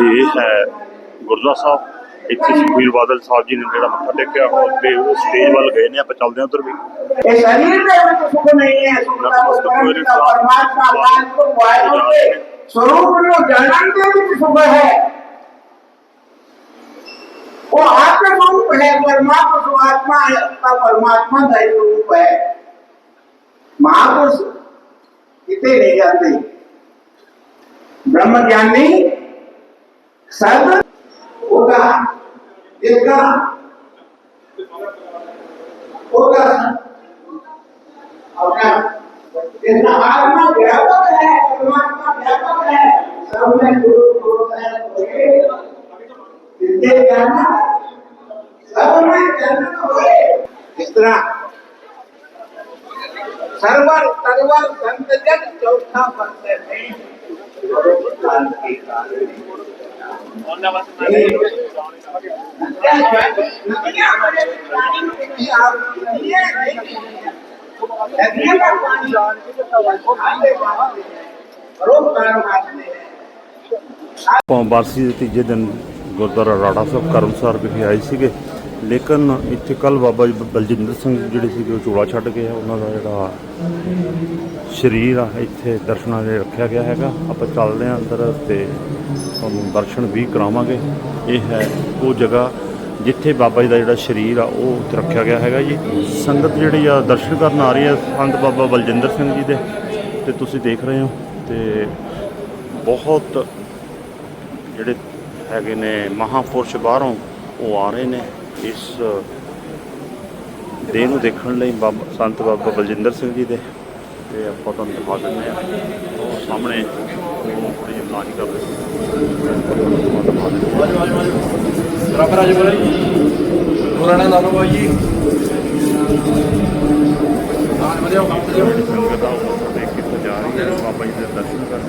ਇਹ ਹੈ ਗੁਰਦੁਆਰਾ ਸਾਹਿਬ ਇੱਥੇ ਸੁਖਬੀਰ ਬਾਦਲ ਸਾਹਿਬ ਜੀ ਨੇ ਜਿਹੜਾ ਮੱਥਾ ਟੇਕਿਆ ਹੁਣ ਅੱਗੇ ਉਹ ਸਟੇਜ ਵੱਲ ਗਏ ਨੇ ਆਪਾਂ ਚੱਲਦੇ ਹਾਂ ਉਧਰ ਵੀ ये शरीर में तो सुख नहीं है सुख का तो परम का परमात्मा ज्ञान को वायु के स्वरूप में जानन के भी सुख है वो आत्म स्वरूप है परमात्मा तो आत्मा है का परमात्मा का ही स्वरूप है महापुरुष। इतने नहीं जानते। ब्रह्म ज्ञानी सब होगा जिसका होगा अपना जिसका आत्मा व्यापक है, परमात्मा व्यापक है, सब में गुरु है जिसके ज्ञान सब में जन्म होए इस तरह सर्वर सर्वर संत जन चौथा पंथ में काल की काल नदियाँ बड़े प्राणी की आप नदियाँ नहीं नदियाँ का पानी आगे बढ़ते हैं परोपकार मारते हैं ਆਪਾਂ ਬਰਸੀ ਦੇ ਤੀਜੇ ਦਿਨ ਗੁਰਦੁਆਰਾ ਰਾੜਾ ਸਾਹਿਬ ਕਰਮਸਰ ਵਿਖੇ ਆਏ ਸੀਗੇ ਲੇਕਿਨ ਇੱਥੇ ਕੱਲ ਬਾਬਾ ਜੀ ਬਲਜਿੰਦਰ ਸਿੰਘ ਜਿਹੜੇ ਸੀਗੇ ਉਹ ਚੋਲਾ ਛੱਡ ਗਏ ਆ। ਉਹਨਾਂ ਦਾ ਜਿਹੜਾ ਸਰੀਰ ਆ, ਇੱਥੇ ਦਰਸ਼ਨਾਂ ਲਈ ਰੱਖਿਆ ਗਿਆ ਹੈਗਾ। ਆਪਾਂ ਚੱਲਦੇ ਹਾਂ ਅੰਦਰ ਤੇ ਤੁਹਾਨੂੰ ਦਰਸ਼ਨ ਵੀ ਕਰਾਵਾਂਗੇ। ਇਹ ਹੈ ਉਹ ਜਗ੍ਹਾ ਜਿੱਥੇ ਬਾਬਾ ਜੀ ਦਾ ਜਿਹੜਾ ਸਰੀਰ ਆ, ਉਹ ਉੱਥੇ ਰੱਖਿਆ ਗਿਆ ਹੈਗਾ ਜੀ। ਸੰਗਤ ਜਿਹੜੀ ਆ, ਦਰਸ਼ਨ ਕਰਨ ਆ ਰਹੀ ਹੈ ਸੰਤ ਬਾਬਾ ਬਲਜਿੰਦਰ ਸਿੰਘ ਜੀ ਦੇ। ਤੇ ਤੁਸੀਂ ਦੇਖ ਰਹੇ ਹੋ ਤੇ ਬਹੁਤ ਜਿਹੜੇ ਹੈਗੇ ਨੇ ਮਹਾਪੁਰਸ਼ ਬਾਹਰੋਂ ਉਹ ਆ ਰਹੇ ਨੇ। ਇਸ ਦੇਹ ਨੂੰ ਦੇਖਣ ਲਈ ਬਾਬਾ ਸੰਤ ਬਾਬਾ ਬਲਜਿੰਦਰ ਸਿੰਘ ਜੀ ਦੇ। ਤੇ ਆਪਾਂ ਤੁਹਾਨੂੰ ਦਿਖਾ ਦਿੰਦੇ ਆ ਉਹ ਸਾਹਮਣੇ ਉਹ ਥੋੜੀ ਇਲਾਜ ਕਰ ਰਹੇ ਬਰਾਬਰ ਆ ਜਾ ਬੋਲੇ ਪੁਰਾਣਾ ਲਾ ਲਓ ਬਾਈ ਜੀ। ਹਾਂ ਵਧੀਆ ਕੰਮ ਤੇ ਸੰਗਤ ਟੇਕ ਕੇ ਜਾ ਰਹੀ ਹੈ। ਬਾਬਾ ਜੀ ਦੇ ਦਰਸ਼ਨ ਕਰਕੇ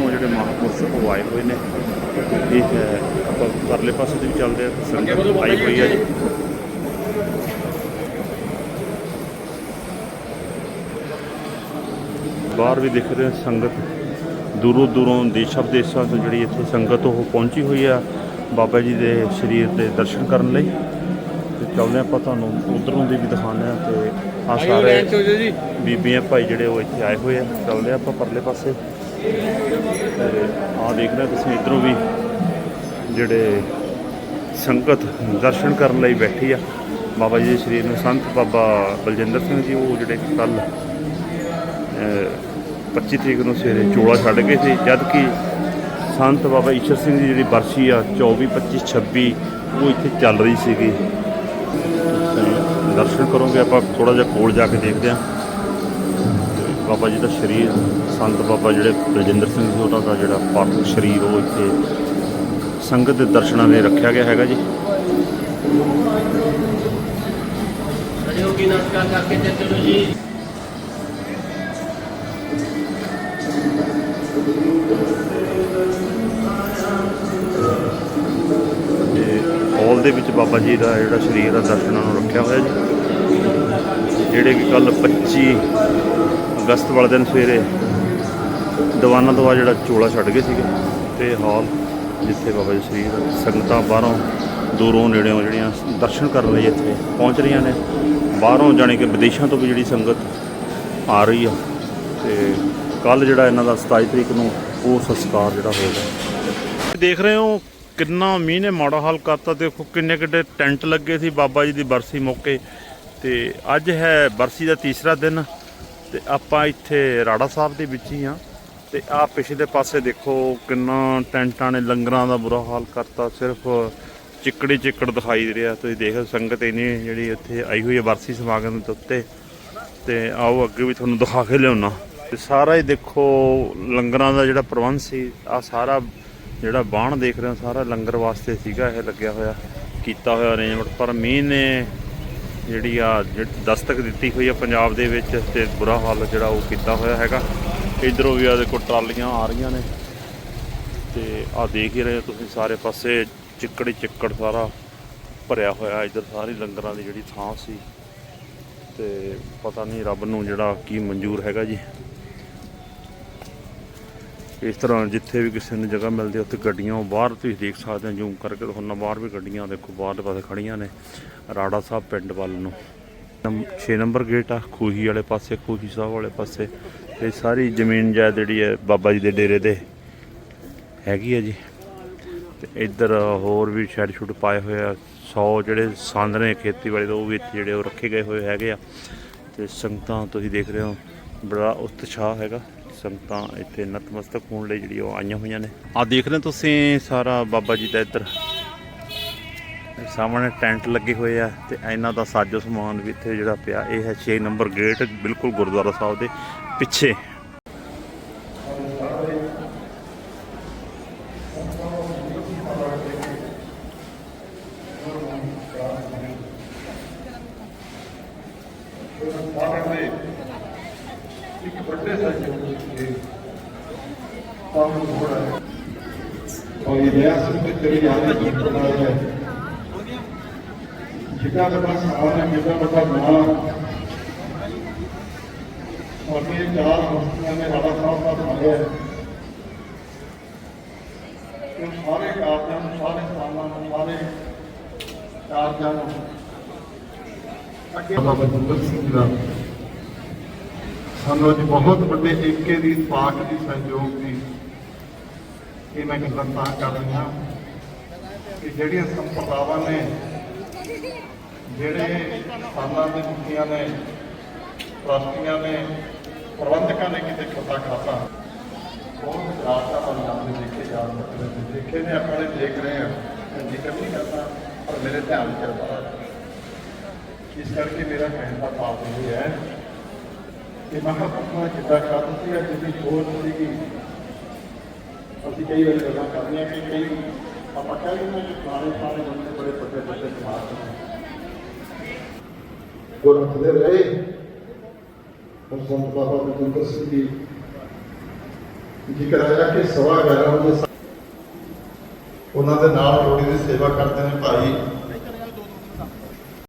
ਬਾਹਰੋਂ ਜਿਹੜੇ ਮਹਾਪੁਰਸ਼ ਉਹ ਆਏ ਹੋਏ ਨੇ ਇਹ ਆਪਾਂ ਪਰਲੇ ਪਾਸੇ ਦੇ ਵੀ ਚੱਲਦੇ ਆ ਸੰਗਤ ਆਈ ਹੋਈ ਹੈ। ਜੀ ਬਾਹਰ ਵੀ ਦਿਖ ਰਿਹਾ ਸੰਗਤ ਦੂਰੋਂ ਦੂਰੋਂ ਦੇਸ਼ਾਂ ਵਿਦੇਸ਼ਾਂ ਤੋਂ ਜਿਹੜੀ ਇੱਥੇ ਸੰਗਤ ਉਹ ਪਹੁੰਚੀ ਹੋਈ ਆ ਬਾਬਾ ਜੀ ਦੇ ਸਰੀਰ ਦੇ ਦਰਸ਼ਨ ਕਰਨ ਲਈ। ਤੇ ਚੱਲਦੇ ਆਪਾਂ ਤੁਹਾਨੂੰ ਉਧਰੋਂ ਦੀ ਵੀ ਦਿਖਾਉਂਦੇ ਆ ਤੇ ਆ ਸਾਰੇ ਬੀਬੀਆਂ ਭਾਈ ਜਿਹੜੇ ਉਹ ਇੱਥੇ ਆਏ ਹੋਏ ਆ ਚੱਲਦੇ ਆਪਾਂ ਪਰਲੇ ਪਾਸੇ। ਤੇ ਆ ਦੇਖਦੇ ਰਹੇ ਤੁਸੀਂ ਇਧਰੋਂ ਵੀ ਜਿਹੜੇ ਸੰਗਤ ਦਰਸ਼ਨ ਕਰਨ ਲਈ ਬੈਠੀ ਆ। ਬਾਬਾ ਜੀ ਦੇ ਸਰੀਰ ਨੂੰ ਸੰਤ ਬਾਬਾ ਬਲਜਿੰਦਰ ਸਿੰਘ ਜੀ, ਉਹ ਜਿਹੜੇ ਕੱਲ 25 ਤਰੀਕ ਨੂੰ ਸਵੇਰੇ ਚੋਲਾ ਛੱਡ ਗਏ ਸੀ ਜਦ ਕਿ ਸੰਤ ਬਾਬਾ ਈਸ਼ਰ ਸਿੰਘ ਦੀ ਜਿਹੜੀ ਬਰਸੀ ਆ 24 25 26 ਉਹ ਇੱਥੇ ਚੱਲ ਰਹੀ ਸੀਗੀ। ਦਰਸ਼ਨ ਕਰੋਗੇ, ਆਪਾਂ ਥੋੜਾ ਜਿਹਾ ਕੋਲ ਜਾ ਕੇ ਦੇਖਦੇ ਹਾਂ। ਬਾਬਾ ਜੀ ਦਾ ਸਰੀਰ ਸੰਤ ਬਾਬਾ ਜਿਹੜੇ ਬਲਜਿੰਦਰ ਸਿੰਘ ਜੀ ਉਹਨਾਂ ਦਾ ਜਿਹੜਾ ਪਾਰਥਿਵ ਸਰੀਰ ਉਹ ਇੱਥੇ ਸੰਗਤ ਦੇ ਦਰਸ਼ਨਾਂ ਲਈ ਰੱਖਿਆ ਗਿਆ ਹੈਗਾ ਜੀ। ਤੇ ਹਾਲ ਦੇ ਵਿੱਚ ਬਾਬਾ ਜੀ ਦਾ ਜਿਹੜਾ ਸਰੀਰ ਦਾ ਦਰਸ਼ਨਾਂ ਨੂੰ ਰੱਖਿਆ ਹੋਇਆ ਜੀ। ਜਿਹੜੇ ਕਿ ਕੱਲ 25 ਅਗਸਤ ਵਾਲੇ ਦਿਨ ਸਵੇਰੇ ਦੀਵਾਨਾ ਤੋਂ ਬਾਅਦ ਜਿਹੜਾ ਚੋਲਾ ਛੱਡ ਗਏ ਸੀਗੇ ਤੇ ਹਾਲ ਜਿੱਥੇ ਬਾਬਾ ਜੀ ਸਰੀਰ ਸੰਗਤਾਂ ਬਾਹਰੋਂ ਦੂਰੋਂ ਨੇੜਿਓਂ ਜਿਹੜੀਆਂ ਦਰਸ਼ਨ ਕਰਨ ਲਈ ਇੱਥੇ ਪਹੁੰਚ ਰਹੀਆਂ ਨੇ, ਬਾਹਰੋਂ ਜਾਣੀ ਕਿ ਵਿਦੇਸ਼ਾਂ ਤੋਂ ਵੀ ਜਿਹੜੀ ਸੰਗਤ ਆ ਰਹੀ ਆ ਤੇ ਕੱਲ ਜਿਹੜਾ ਇਹਨਾਂ ਦਾ 27 ਤਰੀਕ ਨੂੰ ਉਹ ਸੰਸਕਾਰ ਜਿਹੜਾ ਹੋਏਗਾ ਦੇਖ ਰਹੇ ਹੋ ਕਿੰਨਾ ਮੀਂਹ ਨੇ, ਮਾੜਾ ਹਾਲ ਕਰਤਾ। ਦੇਖੋ ਕਿੰਨੇ ਕਿੱਡੇ ਟੈਂਟ ਲੱਗੇ ਸੀ ਬਾਬਾ ਜੀ ਦੀ ਬਰਸੀ ਮੌਕੇ ਤੇ ਅੱਜ ਹੈ ਬਰਸੀ ਦਾ ਤੀਸਰਾ ਦਿਨ। ਤੇ ਆਪਾਂ ਇੱਥੇ ਰਾੜਾ ਸਾਹਿਬ ਦੇ ਵਿੱਚ ਹੀ ਆ ਤੇ ਆ ਪਿਛਲੇ ਪਾਸੇ ਦੇਖੋ ਕਿੰਨਾ ਟੈਂਟਾਂ ਨੇ, ਲੰਗਰਾਂ ਦਾ ਬੁਰਾ ਹਾਲ ਕਰਤਾ। ਸਿਰਫ ਚਿੱਕੜੇ ਚਿੱਕੜ ਦਿਖਾਈ ਦੇ ਰਿਹਾ। ਤੁਸੀਂ ਦੇਖੋ ਸੰਗਤ ਇੰਨੀ ਜਿਹੜੀ ਇੱਥੇ ਆਈ ਹੋਈ ਹੈ ਬਰਸੀ ਸਮਾਗਮ ਦੇ ਉੱਤੇ। ਤੇ ਆਓ ਅੱਗੇ ਵੀ ਤੁਹਾਨੂੰ ਦਿਖਾ ਕੇ ਲਿਆਉਣਾ ਤੇ ਸਾਰਾ ਹੀ ਦੇਖੋ ਲੰਗਰਾਂ ਦਾ ਜਿਹੜਾ ਪ੍ਰਬੰਧ ਸੀ ਆ ਸਾਰਾ ਜਿਹੜਾ ਬਾਣ ਦੇਖ ਰਹੇ ਹੋ, ਸਾਰਾ ਲੰਗਰ ਵਾਸਤੇ ਸੀਗਾ, ਇਹ ਲੱਗਿਆ ਹੋਇਆ, ਕੀਤਾ ਹੋਇਆ ਅਰੇਂਜਮੈਂਟ ਪਰ ਮੀਂਹ ਨੇ ਜਿਹੜੀ ਆ ਜਿਹੜੀ ਦਸਤਕ ਦਿੱਤੀ ਹੋਈ ਆ ਪੰਜਾਬ ਦੇ ਵਿੱਚ ਤੇ ਬੁਰਾ ਹਾਲ ਜਿਹੜਾ ਉਹ ਕੀਤਾ ਹੋਇਆ ਹੈਗਾ। ਇਧਰੋਂ ਵੀ ਆ ਦੇਖੋ ਟਰਾਲੀਆਂ ਆ ਰਹੀਆਂ ਨੇ। ਤੇ ਆ ਦੇਖ ਹੀ ਰਹੇ ਹੋ ਤੁਸੀਂ ਸਾਰੇ ਪਾਸੇ, ਚਿੱਕੜੀ ਚਿੱਕੜ ਸਾਰਾ ਭਰਿਆ ਹੋਇਆ ਇੱਧਰ ਸਾਰੀ ਲੰਗਰਾਂ ਦੀ ਜਿਹੜੀ ਥਾਂ ਸੀ। ਤੇ ਪਤਾ ਨਹੀਂ ਰੱਬ ਨੂੰ ਜਿਹੜਾ ਕੀ ਮਨਜ਼ੂਰ ਹੈਗਾ ਜੀ। ਇਸ ਤਰ੍ਹਾਂ ਜਿੱਥੇ ਵੀ ਕਿਸੇ ਨੂੰ ਜਗ੍ਹਾ ਮਿਲਦੀ ਹੈ ਉੱਥੇ ਗੱਡੀਆਂ ਬਾਹਰ ਤੁਸੀਂ ਦੇਖ ਸਕਦੇ ਹੋ, ਜ਼ੂਮ ਕਰਕੇ ਦਿਖਾਉਣਾ ਬਾਹਰ ਵੀ ਗੱਡੀਆਂ ਦੇਖੋ ਬਾਹਰਲੇ ਪਾਸੇ ਖੜੀਆਂ ਨੇ ਰਾੜਾ ਸਾਹਿਬ ਪਿੰਡ ਵੱਲ ਨੂੰ। 6 ਨੰਬਰ ਗੇਟ ਆ, ਖੂਹੀ ਵਾਲੇ ਪਾਸੇ, ਖੂਹੀ ਸਾਹਿਬ ਵਾਲੇ ਪਾਸੇ। ਇਹ ਸਾਰੀ ਜ਼ਮੀਨ ਜਾਇਦ ਜਿਹੜੀ ਹੈ ਬਾਬਾ ਜੀ ਦੇ ਡੇਰੇ ਦੇ ਹੈਗੀ ਆ ਜੀ। ਤੇ ਇੱਧਰ ਹੋਰ ਵੀ ਸ਼ੈਡ ਸ਼ੁੱਡ ਪਾਏ ਹੋਏ ਆ 100 ਜਿਹੜੇ ਸੰਦ ਨੇ ਖੇਤੀਬਾੜੀ ਦੇ, ਉਹ ਵੀ ਇੱਥੇ ਜਿਹੜੇ ਉਹ ਰੱਖੇ ਗਏ ਹੋਏ ਹੈਗੇ ਆ। ਤੇ ਸੰਗਤਾਂ ਤੁਸੀਂ ਦੇਖ ਰਹੇ ਹੋ, ਬੜਾ ਉਤਸ਼ਾਹ ਹੈਗਾ। ਸੰਗਤਾਂ ਇੱਥੇ ਨਤਮਸਤਕ ਹੋਣ ਲਈ ਜਿਹੜੀ ਉਹ ਆਈਆਂ ਹੋਈਆਂ ਨੇ। ਆ ਦੇਖ ਰਹੇ ਹੋ ਤੁਸੀਂ ਸਾਰਾ ਬਾਬਾ ਜੀ ਦਾ ਇੱਧਰ। ਸਾਹਮਣੇ ਟੈਂਟ ਲੱਗੇ ਹੋਏ ਆ ਤੇ ਇਹਨਾਂ ਦਾ ਸਾਜੋ ਸਮਾਨ ਵੀ ਇੱਥੇ ਜਿਹੜਾ ਪਿਆ। ਇਹ ਹੈ 6 ਨੰਬਰ ਗੇਟ, ਬਿਲਕੁਲ ਗੁਰਦੁਆਰਾ ਸਾਹਿਬ ਦੇ ਪਿੱਛੇ ਇੱਕ ਵੱਡੇ ਸਹਿਯੋਗ ਦੇ ਕੰਮ ਹੋਣਾ ਹੈ ਔਰ ਇਹ ਨया ਸੰਕਟ ਤੇਰੀ ਯਾਦ ਵਿੱਚ ਬਣਾ ਹੈ ਜਿੱਦਾਂ ਬੜਾ ਸਾਲ ਹੈ ਜਿੱਦਾਂ ਬੜਾ ਨਾਮ ਔਰ ਇਹ ਚਾਰ ਹਸਤੀਆਂ ਨੇ ਰਾਣਾ ਸਾਹਿਬ ਦਾ ਬਣਾਇਆ ਹੈ ਉਹ ਸਾਰੇ ਕਾਰਜਾਂ ਨੂੰ ਸਾਰੇ ਸਥਾਨਾਂ ਨੂੰ ਸਾਰੇ ਕਾਰਜਾਂ ਨੂੰ ਅੱਗੇ ਬਾਬਾ ਜਿੰਦਰ ਸਿੰਘ ਜੀ ਦਾ। ਸਾਨੂੰ ਅੱਜ ਬਹੁਤ ਵੱਡੇ ਏਕੇ ਦੀ ਪਾਕ ਦੀ, ਸਹਿਯੋਗ ਦੀ ਇਹ ਮੈਂ ਗੱਲਾਂ ਤਾਂ ਕਰ ਰਿਹਾ ਕਿ ਜਿਹੜੀਆਂ ਸੰਪਰਦਾਵਾਂ ਨੇ, ਜਿਹੜੇ ਸਾਲਾਂ ਦੇ ਮੁਖੀਆਂ ਨੇ ਟਰਸਟੀਆਂ ਨੇ, ਪ੍ਰਬੰਧਕਾਂ ਨੇ ਕਿਤੇ ਖਤਾ ਖਾਤਾ ਬਹੁਤ ਰਾਸਤਾ ਬਣ ਜਾਂਦੇ ਦੇਖੇ ਜਾ ਸਕਦੇ ਦੇਖੇ ਨੇ, ਆਪਾਂ ਨੇ ਦੇਖ ਰਹੇ ਹਾਂ। ਮੈਂ ਜ਼ਿਕਰ ਨਹੀਂ ਕਰਦਾ, ਪਰ ਮੇਰੇ ਧਿਆਨ ਚ ਆਉਂਦਾ ਇਸ ਕਰਕੇ ਮੇਰਾ ਕਹਿਣ ਦਾ ਭਾਵ ਇਹ ਹੈ ਕਿ ਮਹਾਪੁਰਖਾਂ ਜਿੱਦਾਂ ਕਰ ਸੀ ਹੈ ਜਿੱਦੀ ਸੋਚ ਸੀਗੀ ਅਸੀਂ ਕਈ ਵਾਰੀ ਗੱਲਾਂ ਕਰਦੇ ਹਾਂ ਕਿ ਕਈ ਆਪਾਂ ਕਹਿੰਦੇ ਹਾਂ ਕਿ ਸਾਰੇ ਸਾਰੇ ਬੰਦੇ ਬੜੇ ਵੱਡੇ ਵੱਡੇ ਸਮਾਜ ਨੇ। ਗੁਰ ਰਹੇ ਪਰ ਸੰਤ ਬਾਬਾ ਬਜਿੰਦਰ ਸਿੰਘ ਜੀ ਜ਼ਿਕਰ ਆਇਆ ਕਿ ਸਵਾ ਗਿਆਰਾਂ ਵਜੇ ਉਹਨਾਂ ਦੇ ਨਾਲ ਰੋਟੀ ਦੀ ਸੇਵਾ ਕਰਦੇ ਨੇ ਭਾਈ